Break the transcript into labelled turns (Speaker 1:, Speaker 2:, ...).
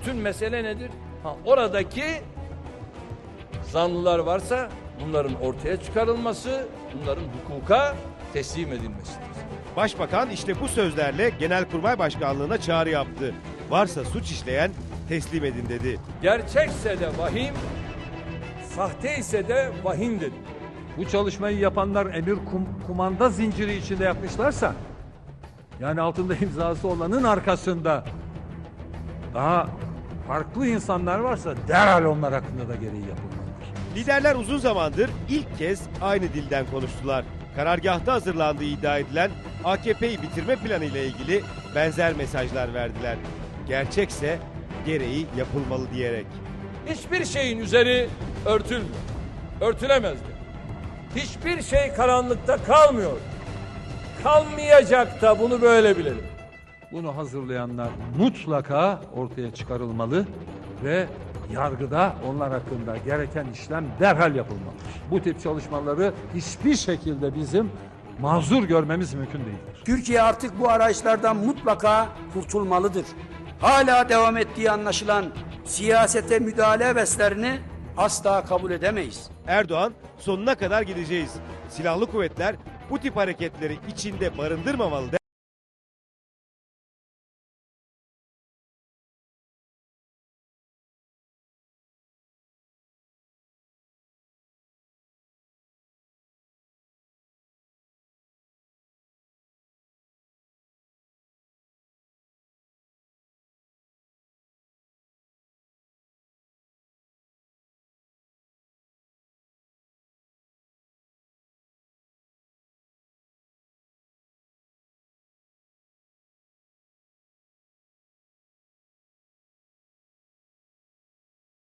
Speaker 1: Bütün mesele nedir? Ha, oradaki zanlılar varsa bunların ortaya çıkarılması, bunların hukuka teslim edilmesidir.
Speaker 2: Başbakan işte bu sözlerle Genelkurmay Başkanlığı'na çağrı yaptı. Varsa suç işleyen teslim edin dedi.
Speaker 1: Gerçekse de vahim, sahte ise de vahim dedi.
Speaker 3: Bu çalışmayı yapanlar emir kum- kumanda zinciri içinde yapmışlarsa yani altında imzası olanın arkasında daha farklı insanlar varsa derhal onlar hakkında da gereği yapılmalıdır.
Speaker 2: Liderler uzun zamandır ilk kez aynı dilden konuştular. Karargahta hazırlandığı iddia edilen AKP'yi bitirme planı ile ilgili benzer mesajlar verdiler. Gerçekse gereği yapılmalı diyerek.
Speaker 1: Hiçbir şeyin üzeri örtülmüyor. Örtülemezdi. Hiçbir şey karanlıkta kalmıyor. Kalmayacak da bunu böyle bilelim.
Speaker 3: Bunu hazırlayanlar mutlaka ortaya çıkarılmalı ve yargıda onlar hakkında gereken işlem derhal yapılmalıdır. Bu tip çalışmaları hiçbir şekilde bizim mazur görmemiz mümkün değildir.
Speaker 4: Türkiye artık bu arayışlardan mutlaka kurtulmalıdır. Hala devam ettiği anlaşılan siyasete müdahale heveslerini asla kabul edemeyiz.
Speaker 2: Erdoğan sonuna kadar gideceğiz. Silahlı kuvvetler bu tip hareketleri içinde barındırmamalı